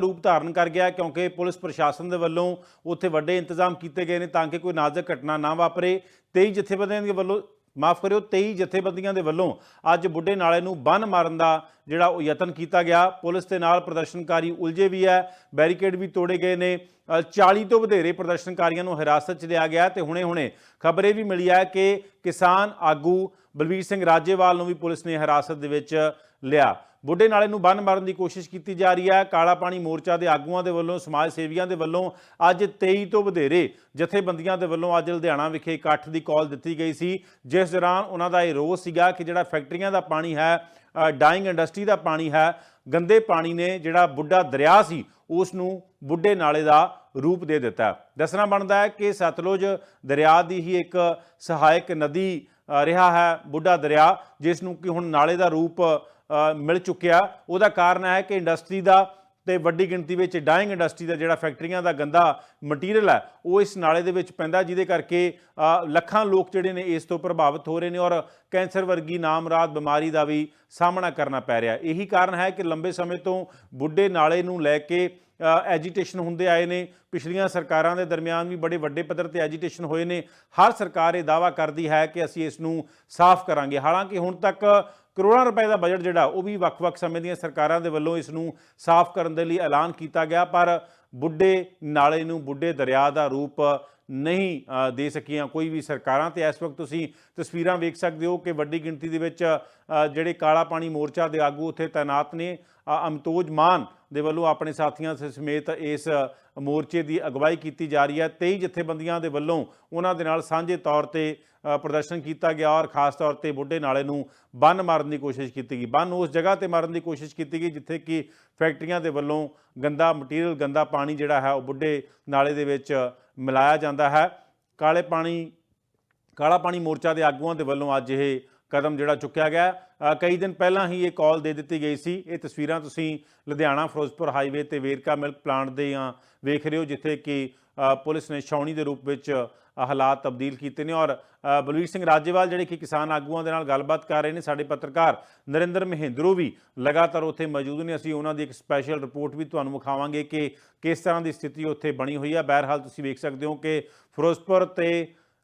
ਰੂਪ ਧਾਰਨ ਕਰ ਗਿਆ ਕਿਉਂਕਿ ਪੁਲਿਸ ਪ੍ਰਸ਼ਾਸਨ ਦੇ ਵੱਲੋਂ ਉੱਥੇ ਵੱਡੇ ਇੰਤਜ਼ਾਮ ਕੀਤੇ ਗਏ ਨੇ ਤਾਂ ਕਿ ਕੋਈ ਨਾਜ਼ੁਕ ਘਟਨਾ ਨਾ ਵਾਪਰੇ। 23 ਜਥੇਬੰਦੀਆਂ ਦੇ ਵੱਲੋਂ ਮਾਫ ਕਰਿਓ 23 ਜਥੇਬੰਦੀਆਂ ਦੇ ਵੱਲੋਂ ਅੱਜ ਬੁੱਢੇ ਨਾਲੇ ਨੂੰ ਬੰਨ ਮਾਰਨ ਦਾ ਜਿਹੜਾ ਉਹ ਯਤਨ ਕੀਤਾ ਗਿਆ। ਪੁਲਿਸ ਦੇ ਨਾਲ ਪ੍ਰਦਰਸ਼ਨਕਾਰੀ ਉਲਝੇ ਵੀ ਹੈ ਬੈਰੀਕੇਡ ਵੀ ਤੋੜੇ ਗਏ ਨੇ। ਅ, 40 ਤੋਂ ਵਧੇਰੇ ਪ੍ਰਦਰਸ਼ਨਕਾਰੀਆਂ ਨੂੰ ਹਿਰਾਸਤ 'ਚ ਲਿਆ ਗਿਆ ਤੇ ਹੁਣੇ-ਹੁਣੇ ਖਬਰ ਇਹ ਵੀ ਮਿਲੀ ਹੈ ਕਿ ਕਿਸਾਨ ਆਗੂ ਬਲਵੀਰ ਸਿੰਘ ਰਾਜੇਵਾਲ ਨੂੰ ਵੀ ਪੁਲਿਸ ਨੇ ਹਿਰਾਸਤ ਦੇ ਵਿੱਚ ਲਿਆ। ਬੁੱਢੇ ਨਾਲੇ ਨੂੰ ਬੰਨ ਮਾਰਨ ਦੀ ਕੋਸ਼ਿਸ਼ ਕੀਤੀ ਜਾ ਰਹੀ ਹੈ। ਕਾਲਾ ਪਾਣੀ ਮੋਰਚਾ ਦੇ ਆਗੂਆਂ ਦੇ ਵੱਲੋਂ, ਸਮਾਜ ਸੇਵੀਆਂ ਦੇ ਵੱਲੋਂ ਅੱਜ 23 ਤੋਂ ਵਧੇਰੇ ਜਥੇਬੰਦੀਆਂ ਦੇ ਵੱਲੋਂ ਅੱਜ ਲੁਧਿਆਣਾ ਵਿਖੇ ਇਕੱਠ ਦੀ ਕਾਲ ਦਿੱਤੀ ਗਈ ਸੀ, ਜਿਸ ਦੌਰਾਨ ਉਹਨਾਂ ਦਾ ਇਹ ਰੋਸ ਸੀਗਾ ਕਿ ਜਿਹੜਾ ਫੈਕਟਰੀਆਂ ਦਾ ਪਾਣੀ ਹੈ ਡਾਈਂਗ ਇੰਡਸਟਰੀ ਦਾ ਪਾਣੀ ਹੈ, ਗੰਦੇ ਪਾਣੀ ਨੇ ਜਿਹੜਾ ਬੁੱਢਾ ਦਰਿਆ ਸੀ, ਉਸ ਨੂੰ ਬੁੱਢੇ ਨਾਲੇ ਦਾ ਰੂਪ ਦੇ ਦਿੱਤਾ। ਦੱਸਣਾ ਬਣਦਾ ਹੈ ਕਿ ਸਤਲੁਜ ਦਰਿਆ ਦੀ ਹੀ ਇੱਕ ਸਹਾਇਕ ਨਦੀ ਰਿਹਾ ਹੈ, ਬੁੱਢਾ ਦਰਿਆ, ਜਿਸ ਨੂੰ ਕਿ ਹੁਣ ਨਾਲੇ ਦਾ ਰੂਪ ਮਿਲ ਚੁੱਕਿਆ। ਉਹਦਾ ਕਾਰਨ ਹੈ ਕਿ ਇੰਡਸਟਰੀ ਦਾ ਤੇ ਵੱਡੀ ਗਿਣਤੀ ਵਿੱਚ ਡਾਈਂਗ ਇੰਡਸਟਰੀ ਦਾ ਜਿਹੜਾ ਫੈਕਟਰੀਆਂ ਦਾ ਗੰਦਾ ਮਟੀਰੀਅਲ ਹੈ, ਉਹ ਇਸ ਨਾਲੇ ਦੇ ਵਿੱਚ ਪੈਂਦਾ, ਜਿਹਦੇ ਕਰਕੇ ਲੱਖਾਂ ਲੋਕ ਜਿਹੜੇ ਨੇ ਇਸ ਤੋਂ ਪ੍ਰਭਾਵਿਤ ਹੋ ਰਹੇ ਨੇ ਔਰ ਕੈਂਸਰ ਵਰਗੀ ਨਾਮਰਾਦ ਬਿਮਾਰੀ ਦਾ ਵੀ ਸਾਹਮਣਾ ਕਰਨਾ ਪੈ ਰਿਹਾ। ਇਹੀ ਕਾਰਨ ਹੈ ਕਿ ਲੰਬੇ ਸਮੇਂ ਤੋਂ ਬੁੱਢੇ ਨਾਲੇ ਨੂੰ ਲੈ ਕੇ ਐਜੀਟੇਸ਼ਨ ਹੁੰਦੇ ਆਏ ਨੇ। ਪਿਛਲੀਆਂ ਸਰਕਾਰਾਂ ਦੇ ਦਰਮਿਆਨ ਵੀ ਬੜੇ ਵੱਡੇ ਪੱਧਰ ਤੇ ਐਜੀਟੇਸ਼ਨ ਹੋਏ ਨੇ। ਹਰ ਸਰਕਾਰ ਇਹ ਦਾਵਾ ਕਰਦੀ ਹੈ ਕਿ ਅਸੀਂ ਇਸ ਨੂੰ ਸਾਫ਼ ਕਰਾਂਗੇ। ਹਾਲਾਂਕਿ ਹੁਣ ਤੱਕ ਕਰੋੜਾਂ ਰੁਪਏ ਦਾ ਬਜਟ ਜਿਹੜਾ, ਉਹ ਵੀ ਵੱਖ-ਵੱਖ ਸਮੇਂ ਦੀਆਂ ਸਰਕਾਰਾਂ ਦੇ ਵੱਲੋਂ ਇਸ ਨੂੰ ਸਾਫ਼ ਕਰਨ ਦੇ ਲਈ ਐਲਾਨ ਕੀਤਾ ਗਿਆ, ਪਰ ਬੁੱਢੇ ਨਾਲੇ ਨੂੰ ਬੁੱਢੇ ਦਰਿਆ ਦਾ ਰੂਪ ਨਹੀਂ ਦੇ ਸਕੀਆਂ ਕੋਈ ਵੀ ਸਰਕਾਰਾਂ। ਤੇ ਇਸ ਵਕਤ ਤੁਸੀਂ ਤਸਵੀਰਾਂ ਵੇਖ ਸਕਦੇ ਹੋ ਕਿ ਵੱਡੀ ਗਿਣਤੀ ਦੇ ਵਿੱਚ ਜਿਹੜੇ ਕਾਲਾ ਪਾਣੀ ਮੋਰਚਾ ਦੇ ਆਗੂ ਉੱਥੇ ਤਾਇਨਾਤ ਨੇ। ਅਮਤੋਜ ਮਾਨ ਦੇ ਵੱਲੋਂ ਆਪਣੇ ਸਾਥੀਆਂ ਸ- ਸਮੇਤ ਇਸ ਮੋਰਚੇ ਦੀ ਅਗਵਾਈ ਕੀਤੀ ਜਾ ਰਹੀ ਹੈ। 23 ਜਥੇਬੰਦੀਆਂ ਦੇ ਵੱਲੋਂ ਉਹਨਾਂ ਦੇ ਨਾਲ ਸਾਂਝੇ ਤੌਰ ਤੇ ਪ੍ਰਦਰਸ਼ਨ ਕੀਤਾ ਗਿਆ ਔਰ ਖਾਸ ਤੌਰ ਤੇ ਬੁੱਢੇ ਨਾਲੇ ਨੂੰ ਬੰਨ ਮਾਰਨ ਦੀ ਕੋਸ਼ਿਸ਼ ਕੀਤੀ ਗਈ। ਬੰਨ ਉਸ ਜਗ੍ਹਾ ਤੇ ਮਾਰਨ ਦੀ ਕੋਸ਼ਿਸ਼ ਕੀਤੀ ਗਈ ਜਿੱਥੇ ਕਿ ਫੈਕਟਰੀਆਂ ਦੇ ਵੱਲੋਂ ਗੰਦਾ ਮਟੀਰੀਅਲ, ਗੰਦਾ ਪਾਣੀ ਜਿਹੜਾ ਹੈ ਉਹ ਬੁੱਢੇ ਨਾਲੇ ਦੇ ਵਿੱਚ ਮਿਲਾਇਆ ਜਾਂਦਾ ਹੈ। ਕਾਲੇ ਪਾਣੀ, ਕਾਲਾ ਪਾਣੀ ਮੋਰਚਾ ਦੇ ਆਗੂਆਂ ਦੇ ਵੱਲੋਂ ਅੱਜ ਇਹ ਕਦਮ ਜਿਹੜਾ ਚੁੱਕਿਆ ਗਿਆ ਕਈ ਦਿਨ ਪਹਿਲਾਂ ਹੀ ਇਹ ਕਾਲ ਦੇ ਦਿੱਤੀ ਗਈ ਸੀ। ਇਹ ਤਸਵੀਰਾਂ ਤੁਸੀਂ ਲੁਧਿਆਣਾ ਫਿਰੋਜ਼ਪੁਰ ਹਾਈਵੇ ਤੇ ਵੇਰਕਾ ਮਿਲਕ ਪਲਾਂਟ ਦੇ ਆ ਵੇਖ ਰਹੇ ਹੋ ਜਿੱਥੇ ਕਿ ਪੁਲਿਸ ਨੇ ਛਾਉਣੀ ਦੇ ਰੂਪ ਵਿੱਚ ਹਾਲਾਤ ਤਬਦੀਲ ਕੀਤੇ ਨੇ। ਔਰ ਅ, ਬਲਵੀਰ ਸਿੰਘ ਰਾਜੇਵਾਲ ਜਿਹੜੇ ਕਿ ਕਿਸਾਨ ਆਗੂਆਂ ਦੇ ਨਾਲ ਗੱਲਬਾਤ ਕਰ ਰਹੇ ਨੇ ਸਾਡੇ ਪੱਤਰਕਾਰ ਨਰਿੰਦਰ ਮਹਿੰਦਰੂ ਵੀ ਲਗਾਤਾਰ ਉੱਥੇ ਮੌਜੂਦ ਨੇ। ਅਸੀਂ ਉਹਨਾਂ ਦੀ ਇੱਕ ਸਪੈਸ਼ਲ ਰਿਪੋਰਟ ਵੀ ਤੁਹਾਨੂੰ ਵਿਖਾਵਾਂਗੇ ਕਿ ਕਿਸ ਤਰ੍ਹਾਂ ਦੀ ਸਥਿਤੀ ਉੱਥੇ ਬਣੀ ਹੋਈ ਹੈ। ਬਹਿਰਹਾਲ ਤੁਸੀਂ ਵੇਖ ਸਕਦੇ ਹੋ ਕਿ ਫਿਰੋਜ਼ਪੁਰ ਤੇ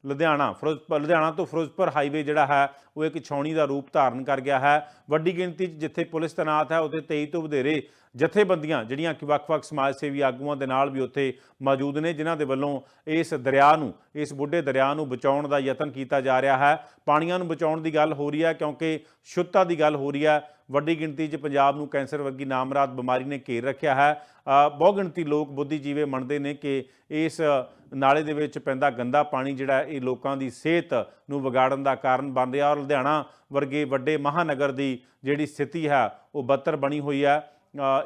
ਲੁਧਿਆਣਾ ਫਿਰੋਜ਼ਪੁਰ ਲੁਧਿਆਣਾ ਤੋਂ ਫਿਰੋਜ਼ਪੁਰ ਹਾਈਵੇ ਜਿਹੜਾ ਹੈ, ਉਹ ਇੱਕ ਛਾਉਣੀ ਦਾ ਰੂਪ ਧਾਰਨ ਕਰ ਗਿਆ ਹੈ। ਵੱਡੀ ਗਿਣਤੀ 'ਚ ਜਿੱਥੇ ਪੁਲਿਸ ਤੈਨਾਤ ਹੈ, ਉੱਥੇ 23 ਤੋਂ ਵਧੇਰੇ ਜਥੇਬੰਦੀਆਂ ਜਿਹੜੀਆਂ ਕਿ ਵੱਖ-ਵੱਖ ਸਮਾਜ ਸੇਵੀ ਆਗੂਆਂ ਦੇ ਨਾਲ ਵੀ ਉੱਥੇ ਮੌਜੂਦ ਨੇ, ਜਿਨ੍ਹਾਂ ਦੇ ਵੱਲੋਂ ਇਸ ਦਰਿਆ ਨੂੰ, ਇਸ ਬੁੱਢੇ ਦਰਿਆ ਨੂੰ ਬਚਾਉਣ ਦਾ ਯਤਨ ਕੀਤਾ ਜਾ ਰਿਹਾ ਹੈ। ਪਾਣੀਆਂ ਨੂੰ ਬਚਾਉਣ ਦੀ ਗੱਲ ਹੋ ਰਹੀ ਹੈ, ਕਿਉਂਕਿ ਸ਼ੁੱਧਤਾ ਦੀ ਗੱਲ ਹੋ ਰਹੀ ਹੈ। ਵੱਡੀ ਗਿਣਤੀ 'ਚ ਪੰਜਾਬ ਨੂੰ ਕੈਂਸਰ ਵਰਗੀ ਨਾਮਰਾਦ ਬਿਮਾਰੀ ਨੇ ਘੇਰ ਰੱਖਿਆ ਹੈ। ਅ, ਬਹੁ ਗਿਣਤੀ ਲੋਕ ਬੁੱਧੀਜੀਵੇ ਮੰਨਦੇ ਨੇ ਕਿ ਇਸ ਨਾਲੇ ਦੇ ਵਿੱਚ ਪੈਂਦਾ ਗੰਦਾ ਪਾਣੀ ਜਿਹੜਾ ਇਹ ਲੋਕਾਂ ਦੀ ਸਿਹਤ ਨੂੰ ਵਿਗਾੜਨ ਦਾ ਕਾਰਨ ਬਣ ਰਿਹਾ ਔਰ ਲੁਧਿਆਣਾ ਵਰਗੇ ਵੱਡੇ ਮਹਾਨਗਰ ਦੀ ਜਿਹੜੀ ਸਥਿਤੀ ਹੈ ਉਹ ਬਦਤਰ ਬਣੀ ਹੋਈ ਹੈ।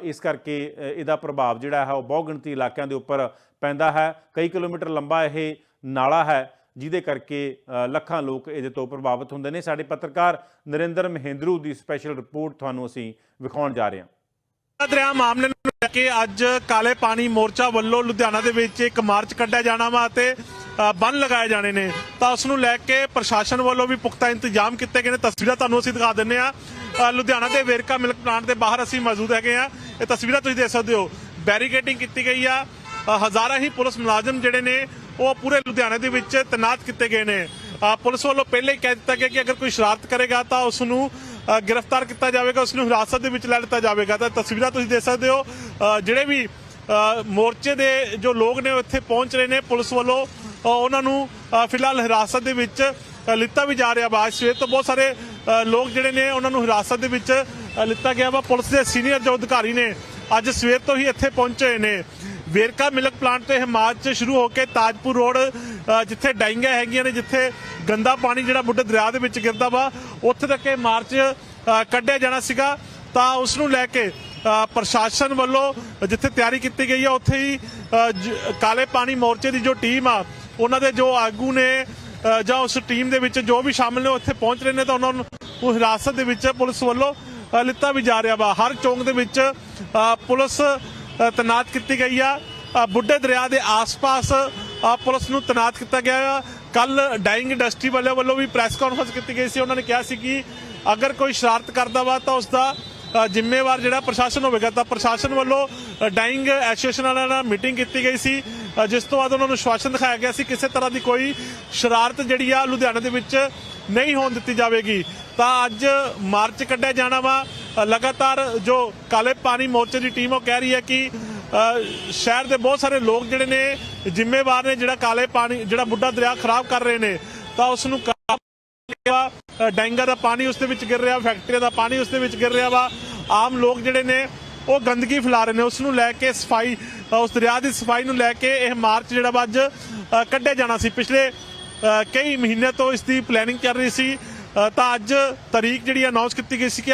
ਇਸ ਕਰਕੇ ਇਹਦਾ ਪ੍ਰਭਾਵ ਜਿਹੜਾ ਹੈ ਉਹ ਬਹੁ ਗਿਣਤੀ ਇਲਾਕਿਆਂ ਦੇ ਉੱਪਰ ਪੈਂਦਾ ਹੈ। ਕਈ ਕਿਲੋਮੀਟਰ ਲੰਬਾ ਇਹ ਨਾਲਾ ਹੈ। ਜਿਹਦੇ ਕਰਕੇ ਲੱਖਾਂ ਲੋਕ ਇਹਦੇ ਤੋਂ ਪ੍ਰਭਾਵਿਤ ਹੁੰਦੇ ਨੇ। ਸਾਡੇ ਪੱਤਰਕਾਰ ਨਰਿੰਦਰ ਮਹਿੰਦਰੂ ਦੀ ਸਪੈਸ਼ਲ ਰਿਪੋਰਟ ਤੁਹਾਨੂੰ ਅਸੀਂ ਵਿਖਾਉਣ ਜਾ ਰਹੇ ਹਾਂ। ਦਰਿਆ ਮਾਮਲੇ ਨੂੰ ਲੈ ਕੇ ਅੱਜ ਕਾਲੇ ਪਾਣੀ ਮੋਰਚਾ ਵੱਲੋਂ ਲੁਧਿਆਣਾ ਦੇ ਵਿੱਚ ਇੱਕ ਮਾਰਚ ਕੱਢਿਆ ਜਾਣਾ ਵਾ ਤੇ ਬੰਨ ਲਗਾਏ ਜਾਣੇ ਨੇ। ਤਾਂ ਉਸ ਨੂੰ ਲੈ ਕੇ ਪ੍ਰਸ਼ਾਸਨ ਵੱਲੋਂ ਵੀ ਪੁਖਤਾ ਇੰਤਜ਼ਾਮ ਕੀਤੇ ਗਏ ਨੇ। ਤਸਵੀਰਾਂ ਤੁਹਾਨੂੰ ਅਸੀਂ ਦਿਖਾ ਦਿੰਨੇ ਆ ਲੁਧਿਆਣਾ ਦੇ ਵੇਰਕਾ ਮਿਲਕ ਪਲਾਂਟ ਦੇ ਬਾਹਰ ਅਸੀਂ ਮੌਜੂਦ ਹੈਗੇ ਆ ਇਹ ਤਸਵੀਰਾਂ ਤੁਸੀਂ ਦੇਖ ਸਕਦੇ ਹੋ। ਬੈਰੀਕੇਡਿੰਗ ਕੀਤੀ ਗਈ ਆ। ਹਜ਼ਾਰਾਂ ਹੀ ਪੁਲਿਸ ਮੁਲਾਜ਼ਮ ਜਿਹੜੇ ਨੇ ਉਹ ਪੂਰੇ ਲੁਧਿਆਣੇ ਦੇ ਵਿੱਚ ਤੈਨਾਤ ਕੀਤੇ ਗਏ ਨੇ। ਪੁਲਿਸ ਵੱਲੋਂ ਪਹਿਲੇ ਹੀ ਕਹਿ ਦਿੱਤਾ ਗਿਆ ਕਿ ਅਗਰ ਕੋਈ ਸ਼ਰਾਰਤ ਕਰੇਗਾ ਤਾਂ ਉਸ ਨੂੰ ਗ੍ਰਿਫਤਾਰ ਕੀਤਾ ਜਾਵੇਗਾ ਉਸ ਨੂੰ ਹਿਰਾਸਤ ਦੇ ਵਿੱਚ ਲੈ ਲਿੱਤਾ ਜਾਵੇਗਾ। ਤਾਂ ਤਸਵੀਰਾਂ ਤੁਸੀਂ ਦੇਖ ਸਕਦੇ ਹੋ ਜਿਹੜੇ ਵੀ ਮੋਰਚੇ ਦੇ ਜੋ ਲੋਕ ਨੇ ਉਹ ਇੱਥੇ ਪਹੁੰਚ ਰਹੇ ਨੇ। ਪੁਲਿਸ ਵੱਲੋਂ ਉਹਨਾਂ ਨੂੰ ਫਿਲਹਾਲ ਹਿਰਾਸਤ ਦੇ ਵਿੱਚ ਲਿੱਤਾ ਵੀ ਜਾ ਰਿਹਾ ਵਾ। ਅੱਜ ਸਵੇਰ ਤੋਂ ਬਹੁਤ ਸਾਰੇ ਲੋਕ ਜਿਹੜੇ ਨੇ ਉਹਨਾਂ ਨੂੰ ਹਿਰਾਸਤ ਦੇ ਵਿੱਚ ਲਿੱਤਾ ਗਿਆ ਵਾ। ਪੁਲਿਸ ਦੇ ਸੀਨੀਅਰ ਜੋ ਅਧਿਕਾਰੀ ਨੇ ਅੱਜ ਸਵੇਰ ਤੋਂ ਹੀ ਇੱਥੇ ਪਹੁੰਚੇ ਨੇ। ਵੇਰਕਾ ਮਿਲਕ ਪਲਾਂਟ ਤੋਂ ਇਹ ਮਾਰਚ ਸ਼ੁਰੂ ਹੋ ਕੇ ਤਾਜਪੁਰ ਰੋਡ ਜਿੱਥੇ ਡਾਈਂਗਾਂ ਹੈਗੀਆਂ ਨੇ, ਜਿੱਥੇ ਗੰਦਾ ਪਾਣੀ ਜਿਹੜਾ ਬੁੱਢੇ ਦਰਿਆ ਦੇ ਵਿੱਚ ਗਿਰਦਾ ਵਾ, ਉੱਥੇ ਤੱਕ ਇਹ ਮਾਰਚ ਕੱਢਿਆ ਜਾਣਾ ਸੀਗਾ। ਤਾਂ ਉਸ ਨੂੰ ਲੈ ਕੇ ਪ੍ਰਸ਼ਾਸਨ ਵੱਲੋਂ ਜਿੱਥੇ ਤਿਆਰੀ ਕੀਤੀ ਗਈ ਹੈ ਉੱਥੇ ਹੀ ਕਾਲੇ ਪਾਣੀ ਮੋਰਚੇ ਦੀ ਜੋ ਟੀਮ ਆ, ਉਹਨਾਂ ਦੇ ਜੋ ਆਗੂ ਨੇ ਜਾਂ ਉਸ ਟੀਮ ਦੇ ਵਿੱਚ ਜੋ ਵੀ ਸ਼ਾਮਲ ਨੇ ਉੱਥੇ ਪਹੁੰਚ ਰਹੇ ਨੇ। ਤਾਂ ਉਹਨਾਂ ਨੂੰ ਉਹ ਹਿਰਾਸਤ ਦੇ ਵਿੱਚ ਪੁਲਿਸ ਵੱਲੋਂ ਲਿੱਤਾ ਵੀ ਜਾ ਰਿਹਾ ਵਾ। ਹਰ ਚੌਂਕ ਦੇ ਵਿੱਚ ਪੁਲਿਸ ਤੈਨਾਤ ਕੀਤੀ ਗਈ ਆ। ਬੁੱਢੇ ਦਰਿਆ ਦੇ ਆਸ-ਪਾਸ ਪੁਲਿਸ ਨੂੰ ਤੈਨਾਤ ਕੀਤਾ ਗਿਆ ਆ। ਕੱਲ ਡਾਈਂਗ ਇੰਡਸਟਰੀ ਵਾਲਿਆਂ ਵੱਲੋਂ ਵੀ ਪ੍ਰੈਸ ਕਾਨਫਰੰਸ ਕੀਤੀ ਗਈ ਸੀ। ਉਹਨਾਂ ਨੇ ਕਿਹਾ ਸੀ ਕਿ ਅਗਰ ਕੋਈ ਸ਼ਰਾਰਤ ਕਰਦਾ ਵਾ ਤਾਂ ਉਸ ਦਾ ਜ਼ਿੰਮੇਵਾਰ ਜਿਹੜਾ ਪ੍ਰਸ਼ਾਸਨ ਹੋਵੇਗਾ ਤਾਂ ਪ੍ਰਸ਼ਾਸਨ ਵੱਲੋਂ ਅ, ਡਾਈਂਗ ਐਸੋਸੀਏਸ਼ਨ ਵਾਲਿਆਂ ਨਾਲ ਮੀਟਿੰਗ ਕੀਤੀ ਗਈ ਸੀ। ਜਿਸ ਤੋਂ ਬਾਅਦ ਉਹਨਾਂ ਨੂੰ ਸ਼ਵਾਸਨ ਦਿਖਾਇਆ ਗਿਆ ਸੀ ਕਿਸੇ ਤਰ੍ਹਾਂ ਦੀ ਕੋਈ ਸ਼ਰਾਰਤ ਜਿਹੜੀ ਆ ਲੁਧਿਆਣਾ ਦੇ ਵਿੱਚ ਨਹੀਂ ਹੋਣ ਦਿੱਤੀ ਜਾਵੇਗੀ। ਤਾਂ ਅੱਜ ਮਾਰਚ ਕੱਢਿਆ ਜਾਣਾ ਵਾ। ਲਗਾਤਾਰ ਜੋ ਕਾਲੇ ਪਾਣੀ ਮੋਰਚੇ ਦੀ ਟੀਮ ਉਹ ਕਹਿ ਰਹੀ ਹੈ ਕਿ ਸ਼ਹਿਰ ਦੇ ਬਹੁਤ ਸਾਰੇ ਲੋਕ ਜਿਹੜੇ ਨੇ, ਜ਼ਿੰਮੇਵਾਰ ਨੇ ਜਿਹੜਾ ਕਾਲੇ ਪਾਣੀ, ਜਿਹੜਾ ਬੁੱਢਾ ਦਰਿਆ ਖਰਾਬ ਕਰ ਰਹੇ ਨੇ, ਤਾਂ ਉਸ ਨੂੰ ਕਾਬੂ ਦਾ ਪਾਣੀ ਉਸ ਦੇ ਵਿੱਚ ਗਿਰ ਰਿਹਾ, ਫੈਕਟਰੀਆਂ ਦਾ ਪਾਣੀ ਉਸ ਦੇ ਵਿੱਚ ਗਿਰ ਰਿਹਾ ਵਾ। ਆਮ ਲੋਕ ਜਿਹੜੇ ਨੇ, ਉਹ ਗੰਦਗੀ ਫੈਲਾ ਰਹੇ ਨੇ ਉਸ ਨੂੰ ਲੈ ਕੇ ਸਫ਼ਾਈ ਉਸ ਦਰਿਆ ਦੀ ਸਫ਼ਾਈ ਨੂੰ ਲੈ ਕੇ ਇਹ ਮਾਰਚ ਜਿਹੜਾ ਵਾ ਅੱਜ ਕੱਢਿਆ ਜਾਣਾ ਸੀ। ਪਿਛਲੇ ਕਈ ਮਹੀਨੇ ਤੋਂ ਇਸ ਦੀ ਪਲੈਨਿੰਗ ਚੱਲ ਰਹੀ ਸੀ। ਤਾਂ ਅੱਜ ਤਾਰੀਖ ਜਿਹੜੀ ਅਨਾਉਂਸ ਕੀਤੀ ਗਈ ਸੀ ਕਿ